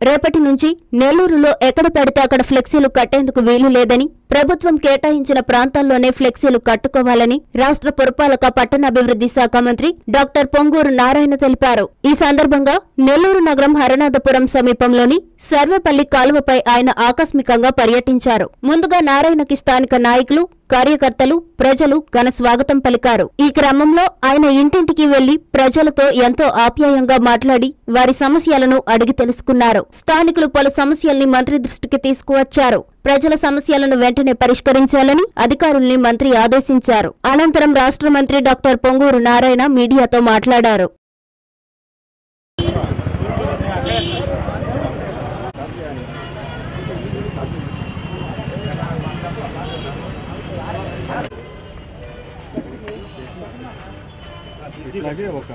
రేపటి నుంచి నెల్లూరులో ఎక్కడ పడితే అక్కడ ఫ్లెక్సీలు కట్టేందుకు వీలు లేదని ప్రభుత్వం కేటాయించిన ప్రాంతాల్లోనే ఫ్లెక్సీలు కట్టుకోవాలని రాష్ట్ర పురపాలక పట్టణాభివృద్ధి శాఖ మంత్రి డాక్టర్ పొంగూరు నారాయణ తెలిపారు. ఈ సందర్భంగా నెల్లూరు నగరం హరనాథపురం సమీపంలోని సర్వేపల్లి కాలువపై ఆయన ఆకస్మికంగా పర్యటించారు. ముందుగా నారాయణకి స్థానిక నాయకులు కార్యకర్తలు ప్రజలు ఘన స్వాగతం పలికారు. ఈ క్రమంలో ఆయన ఇంటింటికి వెళ్ళి ప్రజలతో ఎంతో ఆప్యాయంగా మాట్లాడి వారి సమస్యలను అడిగి తెలుసుకున్నారు. స్థానికులు పలు సమస్యల్ని మంత్రి దృష్టికి తీసుకువచ్చారు. ప్రజల సమస్యలను వెంటనే పరిష్కరించాలని అధికారుల్ని మంత్రి ఆదేశించారు. అనంతరం రాష్ట్ర మంత్రి డాక్టర్ పొంగూరు నారాయణ మీడియాతో మాట్లాడారు. ఇట్లాగే ఒక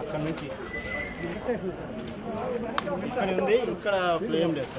అక్కడ నుంచి ఇక్కడ ఉంది ఇక్కడ ఫ్లేమ్ లేదు.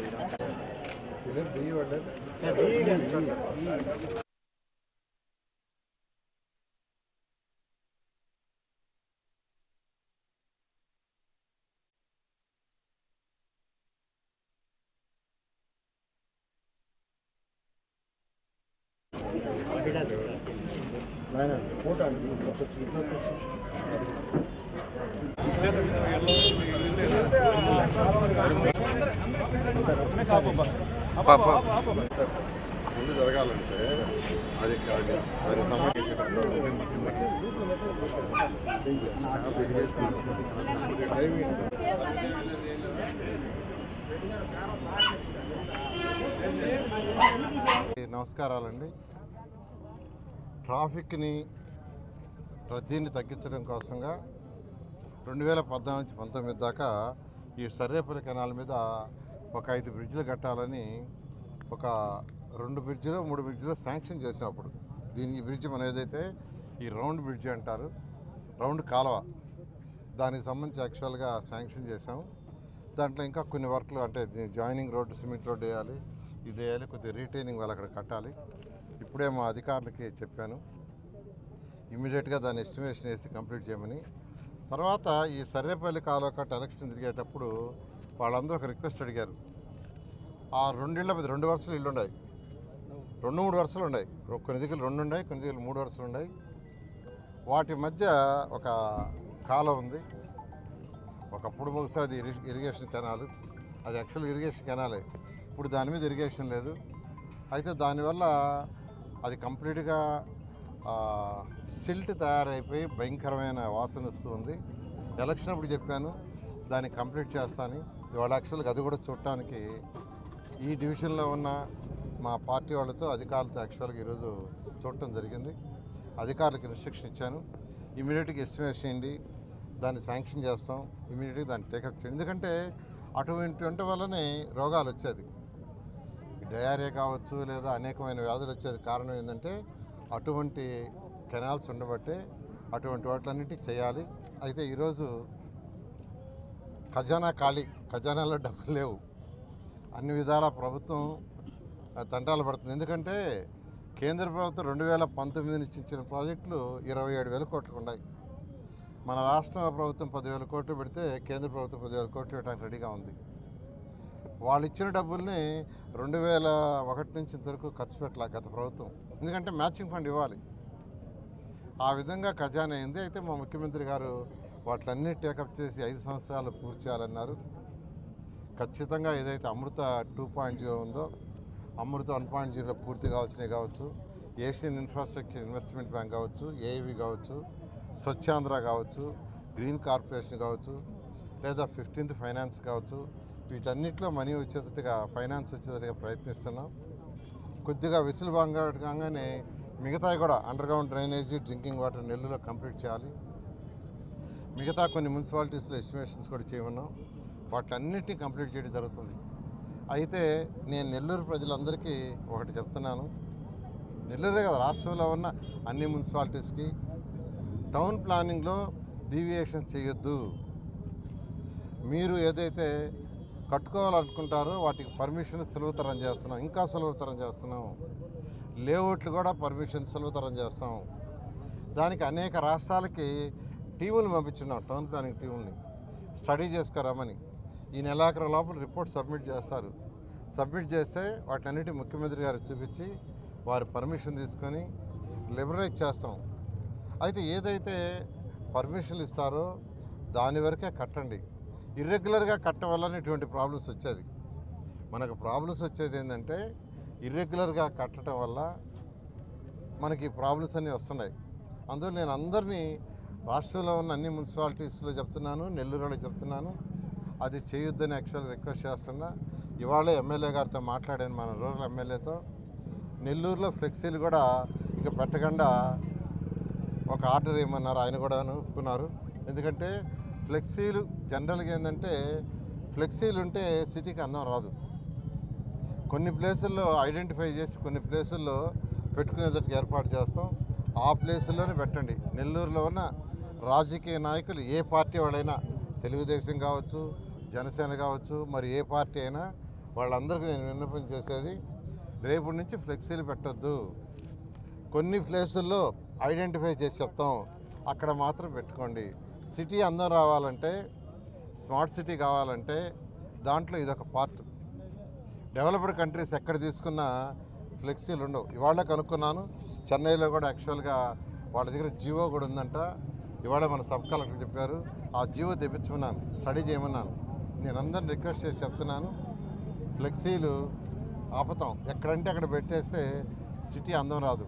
ముందు జరగాలంటే అది కాదు దాని నమస్కారాలండి. ట్రాఫిక్ని రద్దీని తగ్గించడం కోసంగా రెండు వేల పద్నాలుగు నుంచి పంతొమ్మిది దాకా ఈ సర్రేపల్లి కెనాల్ మీద ఒక ఐదు బ్రిడ్జ్లు కట్టాలని ఒక రెండు బ్రిడ్జిలో మూడు బ్రిడ్జిలో శాంక్షన్ చేసాం అప్పుడు. దీని ఈ బ్రిడ్జ్ మనం ఏదైతే ఈ రౌండ్ బ్రిడ్జ్ అంటారు రౌండ్ కాలువ దానికి సంబంధించి యాక్చువల్గా శాంక్షన్ చేసాం దాంట్లో ఇంకా కొన్ని వర్క్లు అంటే జాయినింగ్ రోడ్డు సిమెంట్ రోడ్డు వేయాలి ఇది వేయాలి కొద్దిగా రీటైనింగ్ వాళ్ళు అక్కడ కట్టాలి. ఇప్పుడే మా అధికారులకి చెప్పాను. ఇమీడియట్గా దాని ఎస్టిమేషన్ వేసి కంప్లీట్ చేయమని. తర్వాత ఈ సర్రేపల్లి కాలువ ఎలక్షన్ తిరిగేటప్పుడు వాళ్ళందరూ ఒక రిక్వెస్ట్ అడిగారు. ఆ రెండిళ్ళ మీద రెండు వరుసలు ఇల్లు ఉన్నాయి రెండు మూడు వరుసలు ఉన్నాయి. కొన్ని దగ్గర రెండు ఉన్నాయి కొన్ని దగ్గర మూడు వరుసలు ఉన్నాయి. వాటి మధ్య ఒక కాలువ ఉంది. ఒకప్పుడు బహుశా అది ఇరిగేషన్ కెనాల్. అది యాక్చువల్ ఇరిగేషన్ కెనాలే. ఇప్పుడు దాని మీద ఇరిగేషన్ లేదు. అయితే దానివల్ల అది కంప్లీట్గా సిల్ట్ తయారైపోయి భయంకరమైన వాసన వస్తూ ఉంది ఎలక్షన్ అప్పుడు చెప్పాను దాన్ని కంప్లీట్ చేస్తాను ఇవాళ యాక్చువల్గా అది కూడా చూడటానికి ఈ డివిజన్లో ఉన్న మా పార్టీ వాళ్ళతో అధికారులతో యాక్చువల్గా ఈరోజు చూడటం జరిగింది. అధికారులకు ఇన్స్ట్రక్షన్ ఇచ్చాను. ఇమీడియట్గా ఎస్టిమేషన్ చేయండి దాన్ని శాంక్షన్ చేస్తాం ఇమీడియట్గా దాన్ని టేకప్ చేయండి. ఎందుకంటే అటువంటి వల్లనే రోగాలు వచ్చేది. డయారియా కావచ్చు లేదా అనేకమైన వ్యాధులు వచ్చేది కారణం ఏంటంటే అటువంటి కెనాల్స్ ఉండబట్టే అటువంటి వాటిలన్నిటి చేయాలి. అయితే ఈరోజు ఖజానా ఖాళీ ఖజానాలో డబ్బులు లేవు. అన్ని విధాల ప్రభుత్వం తంటాలు పడుతుంది. ఎందుకంటే కేంద్ర ప్రభుత్వం రెండు వేల పంతొమ్మిది నుంచి ఇచ్చిన ప్రాజెక్టులు ఇరవై ఏడు వేల కోట్లు ఉన్నాయి. మన రాష్ట్ర ప్రభుత్వం పదివేల కోట్లు పెడితే కేంద్ర ప్రభుత్వం పదివేల కోట్లు పెట్టడానికి రెడీగా ఉంది. వాళ్ళు ఇచ్చిన డబ్బుల్ని రెండు వేల ఒకటి నుంచి ఇంతవరకు ఖర్చు పెట్టాలి గత ప్రభుత్వం. ఎందుకంటే మ్యాచింగ్ ఫండ్ ఇవ్వాలి. ఆ విధంగా ఖజానా అయింది. అయితే మా ముఖ్యమంత్రి గారు వాటిలన్నీ టేకప్ చేసి ఐదు సంవత్సరాలు పూర్తి చేయాలన్నారు. ఖచ్చితంగా ఏదైతే అమృత టూ పాయింట్ జీరో ఉందో అమృత వన్ పాయింట్ జీరో పూర్తి కావచ్చునే కావచ్చు. ఏషియన్ ఇన్ఫ్రాస్ట్రక్చర్ ఇన్వెస్ట్మెంట్ బ్యాంక్ కావచ్చు ఏవి కావచ్చు స్వచ్ఛాంధ్ర కావచ్చు గ్రీన్ కార్పొరేషన్ కావచ్చు లేదా ఫిఫ్టీన్త్ ఫైనాన్స్ కావచ్చు. వీటన్నిటిలో మనీ వచ్చేటట్టుగా ఫైనాన్స్ వచ్చేటట్టుగా ప్రయత్నిస్తున్నాం. కొద్దిగా విసులుబాంగా కాగానే మిగతావి కూడా underground drainage drinking water నెల్లులో కంప్లీట్ చేయాలి. మిగతా కొన్ని మున్సిపాలిటీస్లో ఎస్టిమేషన్స్ కూడా చేయమన్నాం. వాటన్నిటిని కంప్లీట్ చేయడం జరుగుతుంది. అయితే నేను నెల్లూరు ప్రజలందరికీ ఒకటి చెప్తున్నాను. నెల్లూరే కదా రాష్ట్రంలో ఉన్న అన్ని మున్సిపాలిటీస్కి. టౌన్ ప్లానింగ్లో డీవియేషన్ చేయొద్దు. మీరు ఏదైతే కట్టుకోవాలనుకుంటారో వాటికి పర్మిషన్ సులువుతరం చేస్తున్నాం. ఇంకా సులువుతరం చేస్తున్నాం. లేఅవుట్లు కూడా పర్మిషన్ సులువుతరం చేస్తాం. దానికి అనేక రాష్ట్రాలకి టీములు పంపించున్నాం టౌన్ ప్లానింగ్ టీముల్ని స్టడీ చేసుకురామని. ఈ నెలాఖరు లోపల రిపోర్ట్ సబ్మిట్ చేస్తారు. సబ్మిట్ చేస్తే వాటన్నిటి ముఖ్యమంత్రి గారు చూపించి వారు పర్మిషన్ తీసుకొని లిబరైజ్ చేస్తాం. అయితే ఏదైతే పర్మిషన్లు ఇస్తారో దాని వరకే కట్టండి. ఇర్రెగ్యులర్గా కట్టడం వల్ల ఇటువంటి ప్రాబ్లమ్స్ వచ్చేది. మనకు ప్రాబ్లమ్స్ వచ్చేది ఏంటంటే ఇర్రెగ్యులర్గా కట్టడం వల్ల మనకి ప్రాబ్లమ్స్ అన్నీ వస్తున్నాయి. అందులో నేను అందరినీ రాష్ట్రంలో ఉన్న అన్ని మున్సిపాలిటీస్లో చెప్తున్నాను నెల్లూరులో చెప్తున్నాను. అది చేయొద్దని యాక్చువల్ రిక్వెస్ట్ చేస్తున్నా. ఇవాళ ఎమ్మెల్యే గారితో మాట్లాడాను మన రూరల్ ఎమ్మెల్యేతో. నెల్లూరులో ఫ్లెక్సీలు కూడా ఇక పెట్టకుండా ఒక ఆర్డర్ ఇవ్వమన్నారు ఆయన కూడా ఒప్పుకున్నారు. ఎందుకంటే ఫ్లెక్సీలు జనరల్గా ఏంటంటే ఫ్లెక్సీలు ఉంటే సిటీకి అందం రాదు. కొన్ని ప్లేసుల్లో ఐడెంటిఫై చేసి కొన్ని ప్లేసుల్లో పెట్టుకునేటట్టు ఏర్పాటు చేస్తాం. ఆ ప్లేసుల్లోనే పెట్టండి. నెల్లూరులో ఉన్న రాజకీయ నాయకులు ఏ పార్టీ వాళ్ళైనా తెలుగుదేశం కావచ్చు జనసేన కావచ్చు మరి ఏ పార్టీ అయినా వాళ్ళందరికీ నేను విన్నపం చేసేది రేపు నుంచి ఫ్లెక్సీలు పెట్టొద్దు. కొన్ని ప్లేసుల్లో ఐడెంటిఫై చేసి చెప్తాం. అక్కడ మాత్రం పెట్టుకోండి. సిటీ అందం రావాలంటే స్మార్ట్ సిటీ కావాలంటే దాంట్లో ఇదొక పార్ట్. డెవలప్డ్ కంట్రీస్ ఎక్కడ తీసుకున్నా ఫ్లెక్సీలు ఉండవు. ఇవాళ కనుక్కున్నాను చెన్నైలో కూడా యాక్చువల్గా వాళ్ళ దగ్గర జియో కూడా ఉందంట. ఇవాళ మన సబ్ కలెక్టర్ చెప్పారు ఆ జియో తెప్పించుకున్నాను స్టడీ చేయమన్నాను. నేను అందరిని రిక్వెస్ట్ చేసి చెప్తున్నాను ఫ్లెక్సీలు ఆపుతాం. ఎక్కడంటే అక్కడ పెట్టేస్తే సిటీ అందం రాదు.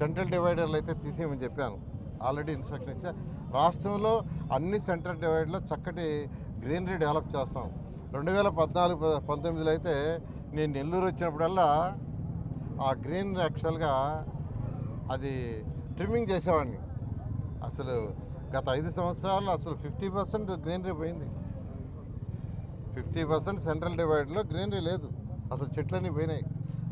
సెంట్రల్ డివైడర్లు అయితే తీసేయమని చెప్పాను. ఆల్రెడీ ఇన్స్ట్రక్షన్ ఇచ్చా రాష్ట్రంలో అన్ని సెంట్రల్ డివైడ్లో చక్కటి గ్రీనరీ డెవలప్ చేస్తాం. రెండు వేల పద్నాలుగు ప- పంతొమ్మిదిలో అయితే నేను నెల్లూరు వచ్చినప్పుడల్లా ఆ గ్రీన్ యాక్చువల్గా అది ట్రిమ్మింగ్ చేసేవాడిని. అసలు గత ఐదు సంవత్సరాల్లో అసలు ఫిఫ్టీ పర్సెంట్ గ్రీనరీ పోయింది. ఫిఫ్టీ పర్సెంట్ సెంట్రల్ డివైడ్లో గ్రీనరీ లేదు. అసలు చెట్లన్నీ పోయినాయి.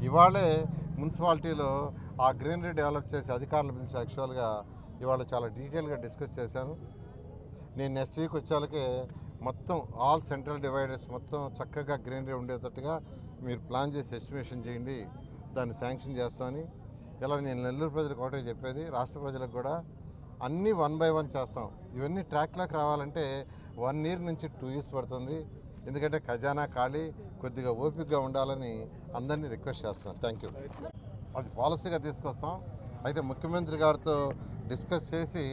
ఇవాళే మున్సిపాలిటీలో ఆ గ్రీనరీ డెవలప్ చేసి అధికారులు పిలిచి యాక్చువల్గా ఇవాళ చాలా డీటెయిల్గా డిస్కస్ చేశాను. నేను నెక్స్ట్ వీక్ వచ్చేలకే మొత్తం ఆల్ సెంట్రల్ డివైడర్స్ మొత్తం చక్కగా గ్రీనరీ ఉండేటట్టుగా మీరు ప్లాన్ చేసి ఎస్టిమేషన్ చేయండి దాన్ని శాంక్షన్ చేస్తామని. ఇలా నేను నెల్లూరు ప్రజలకు ఒకటే చెప్పేది రాష్ట్ర ప్రజలకు కూడా అన్నీ వన్ బై వన్ చేస్తాం. ఇవన్నీ ట్రాక్లోకి రావాలంటే వన్ ఇయర్ నుంచి టూ ఇయర్స్ పడుతుంది. ఎందుకంటే ఖజానా ఖాళీ కొద్దిగా ఓపికగా ఉండాలని అందరినీ రిక్వెస్ట్ చేస్తున్నాను థ్యాంక్ యూ. అది పాలసీగా తీసుకొస్తాం. అయితే ముఖ్యమంత్రి గారితో డిస్కస్ చేసి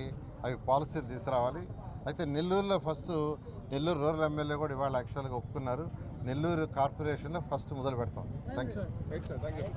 అవి పాలసీలు తీసుకురావాలి. అయితే నెల్లూరులో ఫస్ట్ నెల్లూరు రూరల్ ఎమ్మెల్యే కూడా ఇవాళ యాక్చువల్గా ఒప్పుకున్నారు. నెల్లూరు కార్పొరేషన్లో ఫస్ట్ మొదలు పెడతాం. Thank you